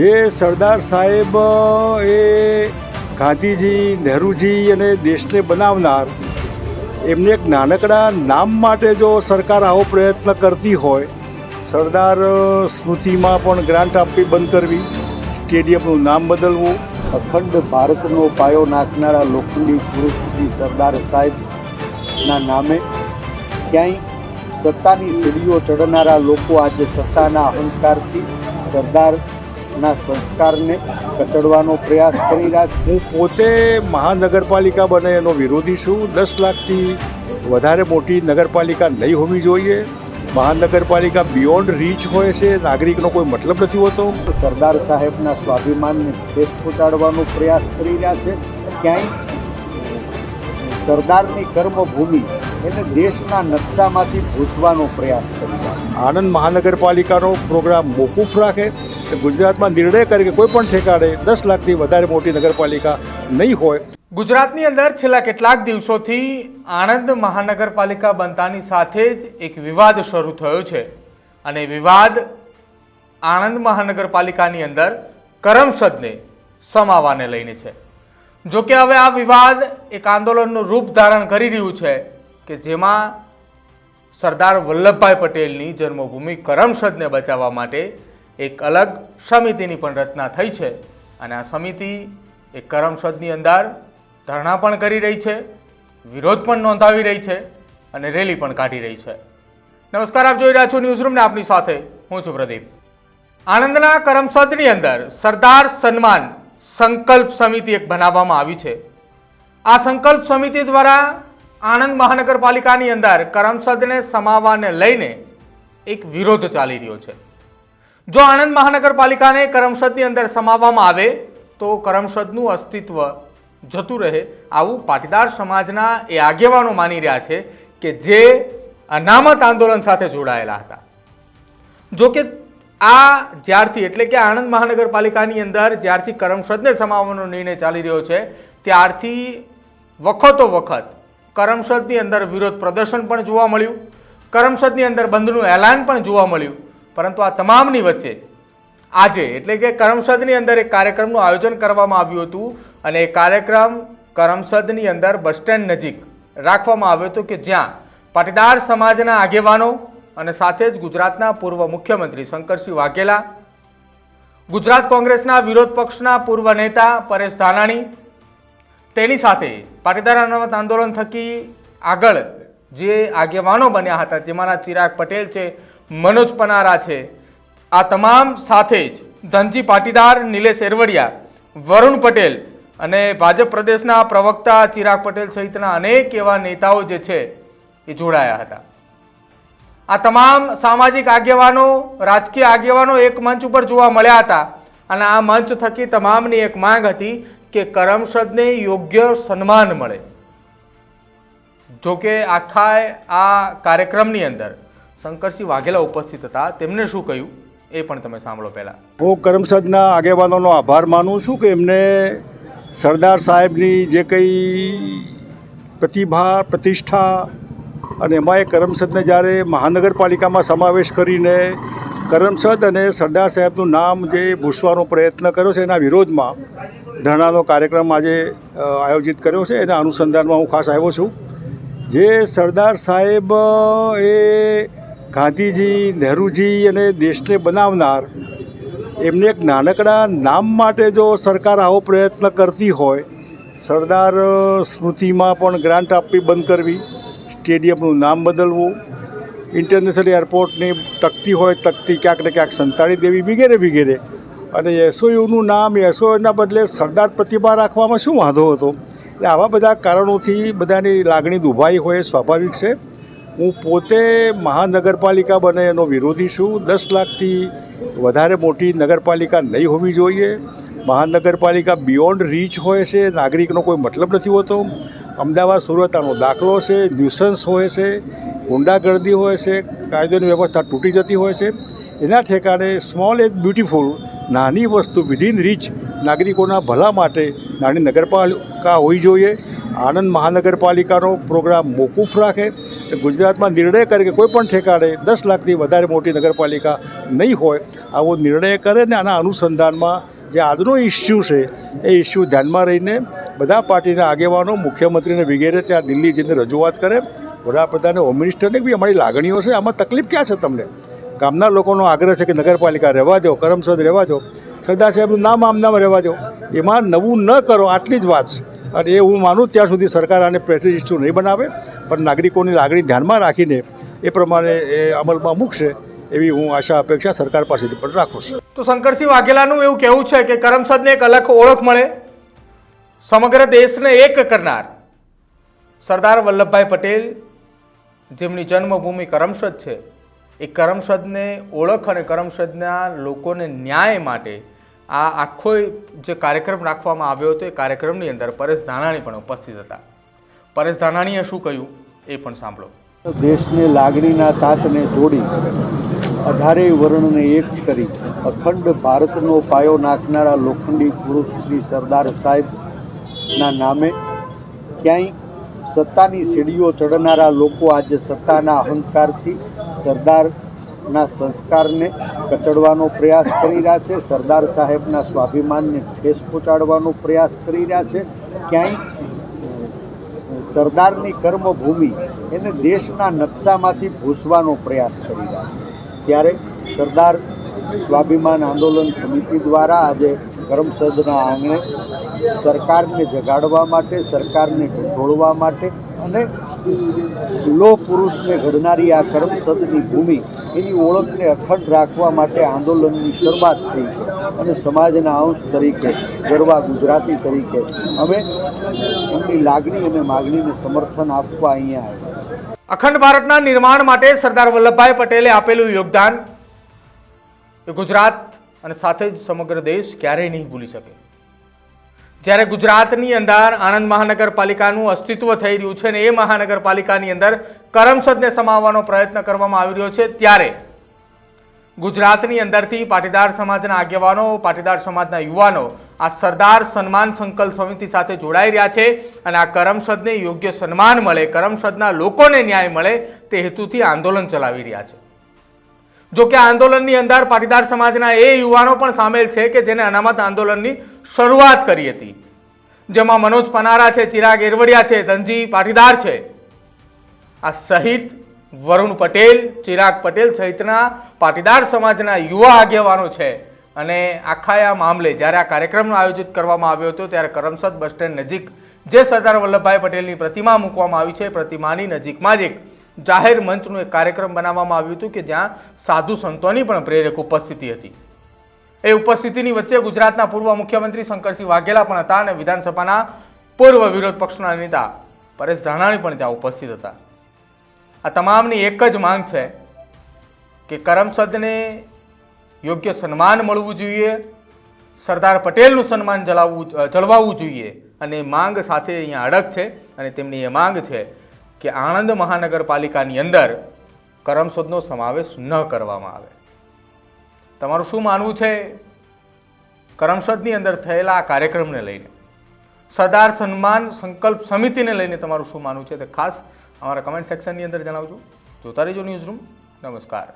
જે સરદાર સાહેબ એ ગાંધીજી, નહેરુજી અને દેશને બનાવનાર, એમને એક નાનકડા નામ માટે જો સરકાર આવો પ્રયત્ન કરતી હોય, સરદાર સ્મૃતિમાં પણ ગ્રાન્ટ આપવી બંધ કરવી, સ્ટેડિયમનું નામ બદલવું, અખંડ ભારતનો પાયો નાખનારા લોખંડી પુરુષ સરદાર સાહેબના નામે, ક્યાંય સત્તાની સીડીઓ ચડનારા લોકો આજે સત્તાના અહંકારથી સરદારના સંસ્કારને કચડવાનો પ્રયાસ કરી રહ્યા છે. હું પોતે મહાનગરપાલિકા બને એનો વિરોધી છું. દસ લાખથી વધારે મોટી નગરપાલિકા નહીં હોવી જોઈએ. મહાનગરપાલિકા બિયોન્ડ રીચ હોય છે. નાગરિકનો કોઈ મતલબ નથી હોતો. સરદાર સાહેબના સ્વાભિમાનને ઠેસ પહોંચાડવાનો પ્રયાસ કરી રહ્યા છે. ક્યાંય સરદારની કર્મભૂમિ એટલે દેશના નકશામાંથી ભૂસવાનો પ્રયાસ કરી આણંદ મહાનગરપાલિકાનો પ્રોગ્રામ મોકૂફ રાખે. કે ગુજરાતમાં નિર્ણય કરે કે કોઈ પણ ઠેકાણે દસ લાખથી વધારે મોટી નગરપાલિકા નહીં હોય. ગુજરાતની અંદર છેલ્લા કેટલાક દિવસોથી આણંદ મહાનગરપાલિકા બનતાની સાથે જ એક વિવાદ શરૂ થયો છે. અને વિવાદ આણંદ મહાનગરપાલિકાની અંદર કરમસદને સમાવાને લઈને છે. જો કે હવે આ વિવાદ એક આંદોલનનું રૂપ ધારણ કરી રહ્યું છે કે જેમાં સરદાર વલ્લભભાઈ પટેલની જન્મભૂમિ કરમસદને બચાવવા માટે એક અલગ સમિતિની પણ રચના થઈ છે. અને આ સમિતિ એ કરમસદની અંદર ધરણા પણ કરી રહી છે, વિરોધ પણ નોંધાવી રહી છે અને રેલી પણ કાઢી રહી છે. નમસ્કાર, આપ જોઈ રહ્યા છો ન્યૂઝરૂમને આપની સાથે હું છું પ્રદીપ. આણંદના કરમસદની અંદર સરદાર સન્માન સંકલ્પ સમિતિ એક બનાવવામાં આવી છે. આ સંકલ્પ સમિતિ દ્વારા આણંદ મહાનગરપાલિકાની અંદર કરમસદને સમાવવાને લઈને એક વિરોધ ચાલી રહ્યો છે. જો આણંદ મહાનગરપાલિકાને કરમસદની અંદર સમાવવામાં આવે, તો કરમસદનું અસ્તિત્વ જતું રહે. આવું પાટીદાર સમાજના એ આગેવાનો માની રહ્યા છે કે જે અનામત આંદોલન સાથે જોડાયેલા હતા. જો કે આ જ્યારથી, એટલે કે આણંદ મહાનગરપાલિકાની અંદર જ્યારથી કરમસદને સમાવવાનો નિર્ણય ચાલી રહ્યો છે, ત્યારથી વખતો વખત કરમસદની અંદર વિરોધ પ્રદર્શન પણ જોવા મળ્યું. કરમસદની અંદર બંધનું એલાન પણ જોવા મળ્યું. પરંતુ આ તમામની વચ્ચે આજે, એટલે કે કરમસદની અંદર એક કાર્યક્રમનું આયોજન કરવામાં આવ્યું હતું અને એ કાર્યક્રમ કરમસદની અંદર બસ સ્ટેન્ડ નજીક રાખવામાં આવ્યો હતો કે જ્યાં પાટીદાર સમાજના આગેવાનો અને સાથે જ ગુજરાતના પૂર્વ મુખ્યમંત્રી શંકરસિંહ વાઘેલા, ગુજરાત કોંગ્રેસના વિરોધ પક્ષના પૂર્વ નેતા પરેશ ધાનાણી, તેની સાથે પાટીદાર અનામત આંદોલન થકી આગળ જે આગેવાનો બન્યા હતા તેમાંના ચિરાગ પટેલ છે મનોજ પનારા છે. આ તમામ સાથે જ ધનજી પાટીદાર, નિલેશ એરવડિયા, વરુણ પટેલ અને ભાજપ પ્રદેશના પ્રવક્તા ચિરાગ પટેલ સહિતના અનેક એવા નેતાઓ જે છે એ જોડાયા હતા. આ તમામ સામાજિક આગેવાનો, રાજકીય આગેવાનો એક મંચ ઉપર જોવા મળ્યા હતા અને આ મંચ થકી તમામની એક માંગ હતી કે કરમસદને યોગ્ય સન્માન મળે. જોકે આખા આ કાર્યક્રમની અંદર શંકરસિંહ વાઘેલા ઉપસ્થિત હતા. તેમને શું કહ્યું? એ પણ તમે સાંભળો પહેલા. હું કરમસદના આગેવાનોનો આભાર માનું છું કે એમને સરદાર સાહેબની જે કંઈ પ્રતિભા, પ્રતિષ્ઠા અને એમાં એ કરમસદને જ્યારે મહાનગરપાલિકામાં સમાવેશ કરીને કરમસદ અને સરદાર સાહેબનું નામ જે ભૂસવાનો પ્રયત્ન કર્યો છે એના વિરોધમાં ધરણાનો કાર્યક્રમ આજે આયોજિત કર્યો છે. એના અનુસંધાનમાં હું ખાસ આવ્યો છું. જે સરદાર સાહેબ એ ગાંધીજી, નહેરુજી અને દેશને બનાવનાર એમને એક નાનકડા નામ માટે જો સરકાર આવો પ્રયત્ન કરતી હોય, સરદાર સ્મૃતિમાં પણ ગ્રાન્ટ આપવી બંધ કરવી, સ્ટેડિયમનું નામ બદલવું, ઇન્ટરનેશનલ એરપોર્ટની તકતી હોય, તકતી ક્યાંક ને ક્યાંક સંતાડી દેવી વગેરે વગેરે અને એસઓયુનું નામ, એસઓયુના બદલે સરદાર પ્રતિભા રાખવામાં શું વાંધો હતો? એટલે આવા બધા કારણોથી બધાની લાગણી દુભાઈ હોય, સ્વાભાવિક છે. હું પોતે મહાનગરપાલિકા બને એનો વિરોધી છું. દસ લાખથી વધારે મોટી નગરપાલિકા નહીં હોવી જોઈએ. મહાનગરપાલિકા બિયોન્ડ રીચ હોય છે. નાગરિકનો કોઈ મતલબ નથી હોતો. અમદાવાદ સુરત આનો દાખલો છે. ન્યુસન્સ હોય છે. ગુંડાગર્દી હોય છે. કાયદોની વ્યવસ્થા તૂટી જતી હોય છે. એના ઠેકાણે સ્મોલ એજ બ્યુટિફુલ નાની વસ્તુ વિધિન રીચ નાગરિકોના ભલા માટે નાની નગરપાલિકા હોવી જોઈએ. આણંદ મહાનગરપાલિકાનો પ્રોગ્રામ મોકૂફ રાખે ગુજરાતમાં નિર્ણય કરે કે કોઈ પણ ઠેકાણે દસ લાખથી વધારે મોટી નગરપાલિકા નહીં હોય, આવો નિર્ણય કરે ને આના અનુસંધાનમાં જે આજનો ઇસ્યુ છે, એ ઇસ્યુ ધ્યાનમાં રહીને બધા પાર્ટીના આગેવાનો મુખ્યમંત્રીને વગેરે ત્યાં દિલ્હી જઈને રજૂઆત કરે. વડાપ્રધાને હોમ મિનિસ્ટરને બી અમારી લાગણીઓ છે, આમાં તકલીફ ક્યાં છે તમને? ગામના લોકોનો આગ્રહ છે કે નગરપાલિકા રહેવા દો, કરમસદ રહેવા દો. સરદાર સાહેબનું નામ આમનામ રહેવા દો. એમાં નવું ન કરો, આટલી જ વાત છે. અને એ હું માનું ત્યાં સુધી સરકાર આને પ્રેસિડ ઇસ્યુ નહીં બનાવે, પણ નાગરિકોની લાગણી ધ્યાનમાં રાખીને એ પ્રમાણે એ અમલમાં મૂકશે એવી હું આશા અપેક્ષા સરકાર પાસેથી પણ રાખું છું. તો શંકરસિંહ વાઘેલાનું એવું કહેવું છે કે કરમસદને એક અલગ ઓળખ મળે, સમગ્ર દેશને એક કરનાર સરદાર વલ્લભભાઈ પટેલ, જેમની જન્મભૂમિ કરમસદ છે, એ કરમસદને ઓળખ અને કરમસદના લોકોને ન્યાય માટે આ આખો જે કાર્યક્રમ રાખવામાં આવ્યો હતો એ કાર્યક્રમની અંદર પરેશ ધાનાણી પણ ઉપસ્થિત હતા. પરેશ ધાનાણીએ શું કહ્યું એ પણ સાંભળો. દેશને લાગણીના તાતને જોડી અઢારેય વર્ણને એક કરી અખંડ ભારતનો પાયો નાખનારા લોખંડી પુરુષ શ્રી સરદાર સાહેબના નામે ક્યાંય સત્તાની સીડીઓ ચડનારા લોકો આજે સત્તાના અહંકારથી સરદારના સંસ્કારને કચડવાનો પ્રયાસ કરી રહ્યા છે, સરદાર સાહેબના સ્વાભિમાનને ઠેસ પહોંચાડવાનો પ્રયાસ કરી રહ્યા છે. ક્યાંય સરદારની કર્મભૂમિ એને દેશના નકશામાંથી ભૂસવાનો પ્રયાસ કરી રહ્યા છે. ત્યારે સરદાર સ્વાભિમાન આંદોલન સમિતિ દ્વારા આજે કરમસદના આંગણે સરકારને જગાડવા માટે, સરકારને ઢોળવા માટે અને લો પુરુષને ઘડનારી આ કરમસદની ભૂમિ એની ઓળખને અખંડ રાખવા માટે આંદોલનની શરૂઆત થઈ છે અને સમાજના અંશ તરીકે, ગરવા ગુજરાતી તરીકે અમે એમની લાગણી અને માગણીને સમર્થન આપવા અહીંયા આવ્યા. અખંડ ભારતના નિર્માણ માટે સરદાર વલ્લભભાઈ પટેલે આપેલું યોગદાન ગુજરાત અને સાથે જ સમગ્ર દેશ ક્યારેય નહીં ભૂલી શકે. જ્યારે ગુજરાતની અંદર આણંદ મહાનગરપાલિકાનું અસ્તિત્વ થઈ રહ્યું છે અને એ મહાનગરપાલિકાની અંદર કરમસદને સમાવવાનો પ્રયત્ન કરવામાં આવી રહ્યો છે, ત્યારે ગુજરાતની અંદરથી પાટીદાર સમાજના આગેવાનો, પાટીદાર સમાજના યુવાનો આ સરદાર સન્માન સંકલ્પ સમિતિ સાથે જોડાઈ રહ્યા છે અને આ કરમસદને યોગ્ય સન્માન મળે, કરમસદના લોકોને ન્યાય મળે તે હેતુથી આંદોલન ચલાવી રહ્યા છે. જો કે આંદોલનની અંદર પાટીદાર સમાજના એ યુવાનો પણ સામેલ છે કે જેને અનામત આંદોલનની શરૂઆત કરી હતી. જેમાં મનોજ પનારા છે, ચિરાગ એરવડિયા છે, ધનજી પાટીદાર છે. આ સહિત વરુણ પટેલ, ચિરાગ પટેલ સહિતના પાટીદાર સમાજના યુવા આગેવાનો છે. અને આખા આ મામલે જ્યારે આ કાર્યક્રમનું આયોજિત કરવામાં આવ્યો હતો ત્યારે કરમસદ બસ સ્ટેન્ડ નજીક જે સરદાર વલ્લભભાઈ પટેલની પ્રતિમા મૂકવામાં આવી છે પ્રતિમાની નજીકમાં જ એક જાહેર મંચનું એક કાર્યક્રમ બનાવવામાં આવ્યું હતું કે જ્યાં સાધુ સંતોની પણ પ્રેરક ઉપસ્થિતિ હતી. એ ઉપસ્થિતિની વચ્ચે ગુજરાતના પૂર્વ મુખ્યમંત્રી શંકરસિંહ વાઘેલા પણ હતા અને વિધાનસભાના પૂર્વ વિરોધ પક્ષના નેતા પરેશ ધાનાણી પણ ત્યાં ઉપસ્થિત હતા. આ તમામની એક જ માંગ છે કે કરમસદને યોગ્ય સન્માન મળવું જોઈએ, સરદાર પટેલનું સન્માન જલાવવું જળવાવું જોઈએ અને માંગ સાથે અહીંયા અડગ છે અને તેમની એ માંગ છે કે આણંદ મહાનગરપાલિકાની અંદર કરમસદનો સમાવેશ ન કરવામાં આવે. તમારું શું માનવું છે? કરમસદની અંદર થયેલા આ કાર્યક્રમને લઈને, સરદાર સન્માન સંકલ્પ સમિતિને લઈને તમારું શું માનવું છે તે ખાસ અમારા કમેન્ટ સેક્શનની અંદર જણાવજો. જોતા રહેજો ન્યૂઝ રૂમ નમસ્કાર.